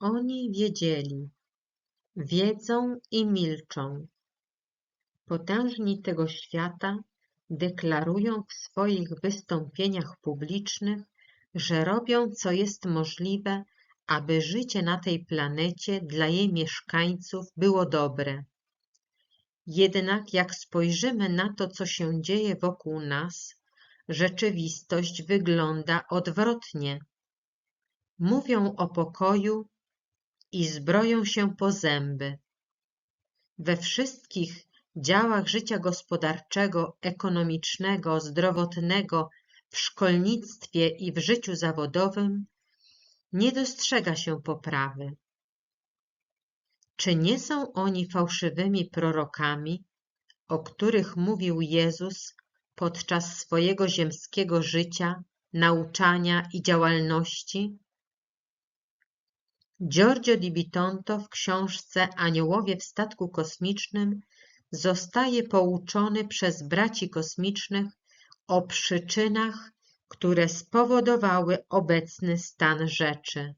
Oni wiedzieli, wiedzą i milczą. Potężni tego świata deklarują w swoich wystąpieniach publicznych, że robią co jest możliwe, aby życie na tej planecie dla jej mieszkańców było dobre. Jednak jak spojrzymy na to, co się dzieje wokół nas, rzeczywistość wygląda odwrotnie. Mówią o pokoju i zbroją się po zęby. We wszystkich działach życia gospodarczego, ekonomicznego, zdrowotnego, w szkolnictwie i w życiu zawodowym nie dostrzega się poprawy. Czy nie są oni fałszywymi prorokami, o których mówił Jezus podczas swojego ziemskiego życia, nauczania i działalności? Giorgio di Bitonto w książce Aniołowie w statku kosmicznym zostaje pouczony przez braci kosmicznych o przyczynach, które spowodowały obecny stan rzeczy.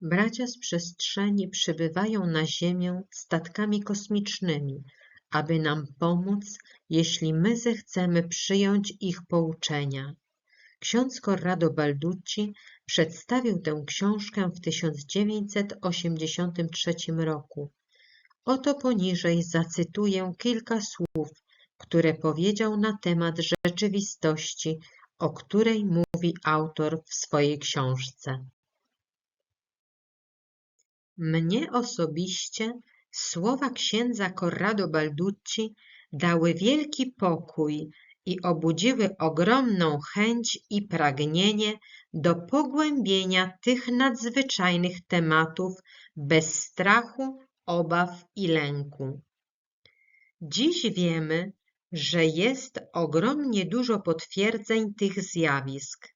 Bracia z przestrzeni przybywają na Ziemię statkami kosmicznymi, aby nam pomóc, jeśli my zechcemy przyjąć ich pouczenia. Ksiądz Corrado Balducci przedstawił tę książkę w 1983 roku. Oto poniżej zacytuję kilka słów, które powiedział na temat rzeczywistości, o której mówi autor w swojej książce. Mnie osobiście słowa księdza Corrado Balducci dały wielki pokój i obudziły ogromną chęć i pragnienie do pogłębienia tych nadzwyczajnych tematów bez strachu, obaw i lęku. Dziś wiemy, że jest ogromnie dużo potwierdzeń tych zjawisk.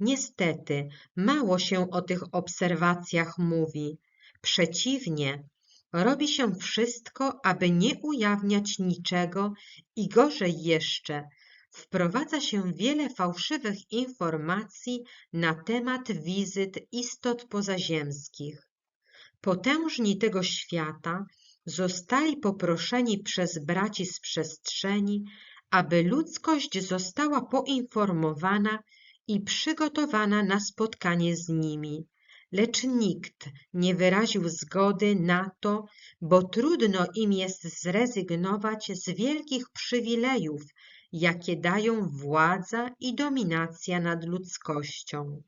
Niestety, mało się o tych obserwacjach mówi. Przeciwnie, robi się wszystko, aby nie ujawniać niczego i gorzej jeszcze, wprowadza się wiele fałszywych informacji na temat wizyt istot pozaziemskich. Potężni tego świata zostali poproszeni przez braci z przestrzeni, aby ludzkość została poinformowana i przygotowana na spotkanie z nimi, lecz nikt nie wyraził zgody na to, bo trudno im jest zrezygnować z wielkich przywilejów, jakie dają władza i dominacja nad ludzkością.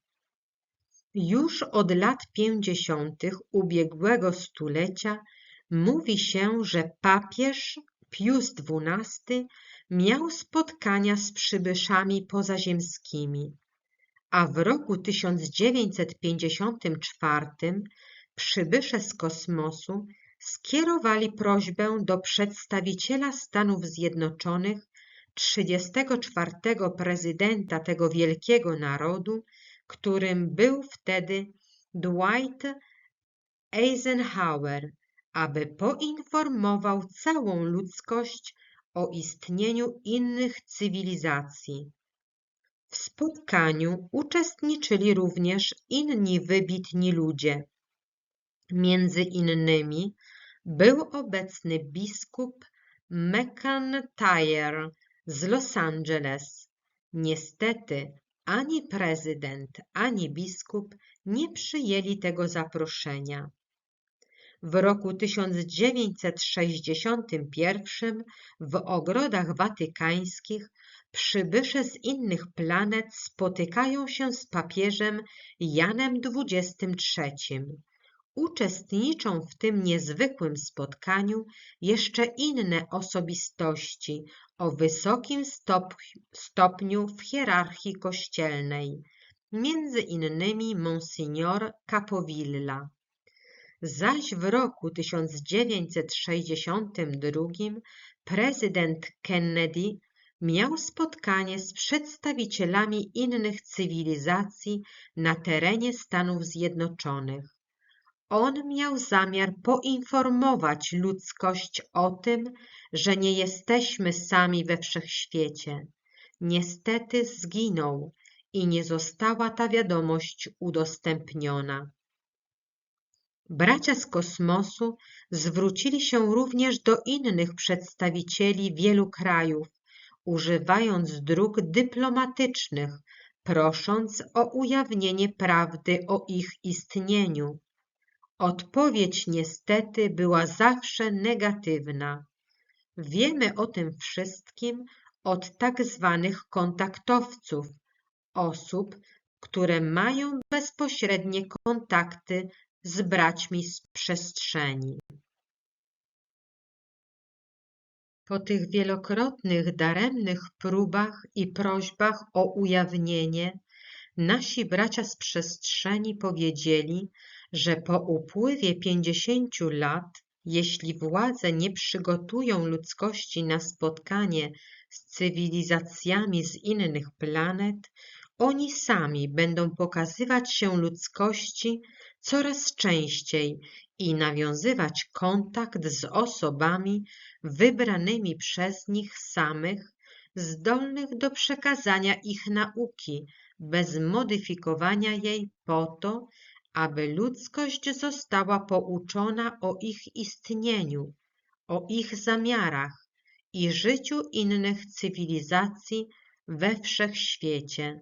Już od lat pięćdziesiątych ubiegłego stulecia mówi się, że papież Pius XII miał spotkania z przybyszami pozaziemskimi, a w roku 1954 przybysze z kosmosu skierowali prośbę do przedstawiciela Stanów Zjednoczonych 34 prezydenta tego wielkiego narodu, którym był wtedy Dwight Eisenhower, aby poinformował całą ludzkość o istnieniu innych cywilizacji. W spotkaniu uczestniczyli również inni wybitni ludzie. Między innymi był obecny biskup McIntyre z Los Angeles. Niestety ani prezydent, ani biskup nie przyjęli tego zaproszenia. W roku 1961 w ogrodach watykańskich przybysze z innych planet spotykają się z papieżem Janem XXIII. Uczestniczą w tym niezwykłym spotkaniu jeszcze inne osobistości o wysokim stopniu w hierarchii kościelnej, między innymi Monsignor Capovilla. Zaś w roku 1962 prezydent Kennedy miał spotkanie z przedstawicielami innych cywilizacji na terenie Stanów Zjednoczonych. On miał zamiar poinformować ludzkość o tym, że nie jesteśmy sami we wszechświecie. Niestety zginął i nie została ta wiadomość udostępniona. Bracia z kosmosu zwrócili się również do innych przedstawicieli wielu krajów, używając dróg dyplomatycznych, prosząc o ujawnienie prawdy o ich istnieniu. Odpowiedź niestety była zawsze negatywna. Wiemy o tym wszystkim od tak zwanych kontaktowców, osób, które mają bezpośrednie kontakty z braćmi z przestrzeni. Po tych wielokrotnych daremnych próbach i prośbach o ujawnienie, nasi bracia z przestrzeni powiedzieli, że po upływie pięćdziesięciu lat, jeśli władze nie przygotują ludzkości na spotkanie z cywilizacjami z innych planet, oni sami będą pokazywać się ludzkości coraz częściej i nawiązywać kontakt z osobami wybranymi przez nich samych, zdolnych do przekazania ich nauki bez modyfikowania jej po to, aby ludzkość została pouczona o ich istnieniu, o ich zamiarach i życiu innych cywilizacji we wszechświecie.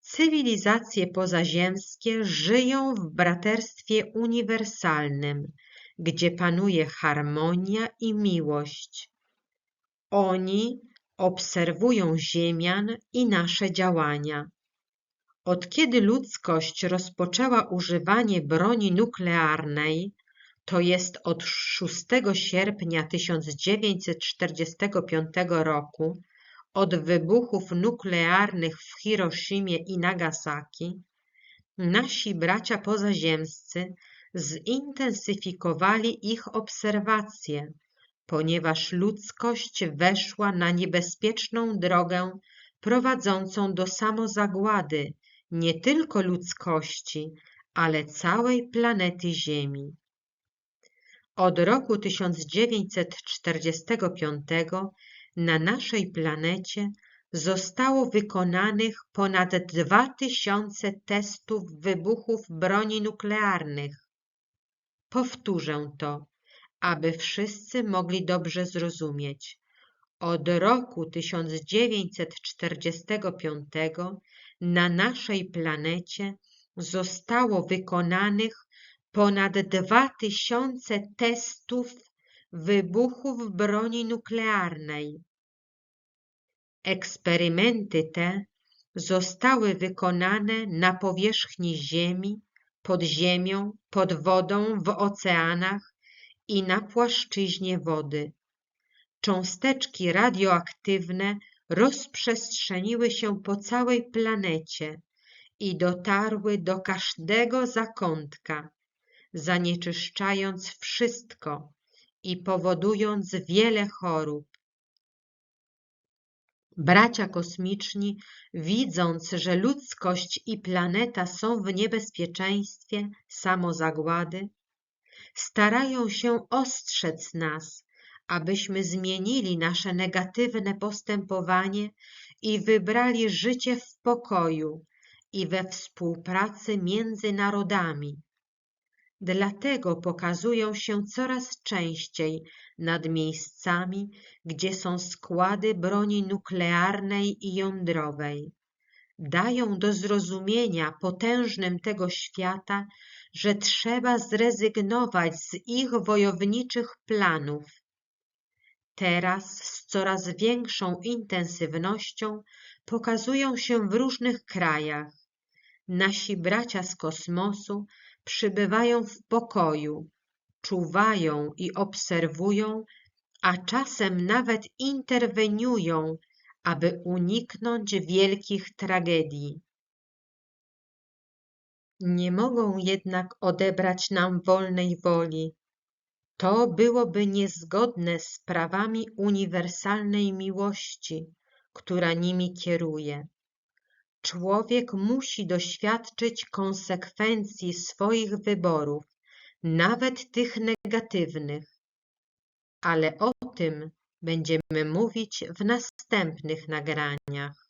Cywilizacje pozaziemskie żyją w braterstwie uniwersalnym, gdzie panuje harmonia i miłość. Oni obserwują Ziemian i nasze działania. Od kiedy ludzkość rozpoczęła używanie broni nuklearnej, to jest od 6 sierpnia 1945 roku, od wybuchów nuklearnych w Hiroshimie i Nagasaki, nasi bracia pozaziemscy zintensyfikowali ich obserwacje, ponieważ ludzkość weszła na niebezpieczną drogę prowadzącą do samozagłady nie tylko ludzkości, ale całej planety Ziemi. Od roku 1945 na naszej planecie zostało wykonanych ponad 2000 testów wybuchów broni nuklearnych. Powtórzę to, aby wszyscy mogli dobrze zrozumieć. Od roku 1945 na naszej planecie zostało wykonanych ponad 2000 testów wybuchów broni nuklearnej. Eksperymenty te zostały wykonane na powierzchni Ziemi, pod ziemią, pod wodą, w oceanach i na płaszczyźnie wody. Cząsteczki radioaktywne rozprzestrzeniły się po całej planecie i dotarły do każdego zakątka, zanieczyszczając wszystko i powodując wiele chorób. Bracia kosmiczni, widząc, że ludzkość i planeta są w niebezpieczeństwie samozagłady, starają się ostrzec nas, abyśmy zmienili nasze negatywne postępowanie i wybrali życie w pokoju i we współpracy między narodami. Dlatego pokazują się coraz częściej nad miejscami, gdzie są składy broni nuklearnej i jądrowej. Dają do zrozumienia potężnym tego świata, że trzeba zrezygnować z ich wojowniczych planów. Teraz z coraz większą intensywnością pokazują się w różnych krajach. Nasi bracia z kosmosu przybywają w pokoju, czuwają i obserwują, a czasem nawet interweniują, aby uniknąć wielkich tragedii. Nie mogą jednak odebrać nam wolnej woli. To byłoby niezgodne z prawami uniwersalnej miłości, która nimi kieruje. Człowiek musi doświadczyć konsekwencji swoich wyborów, nawet tych negatywnych. Ale o tym będziemy mówić w następnych nagraniach.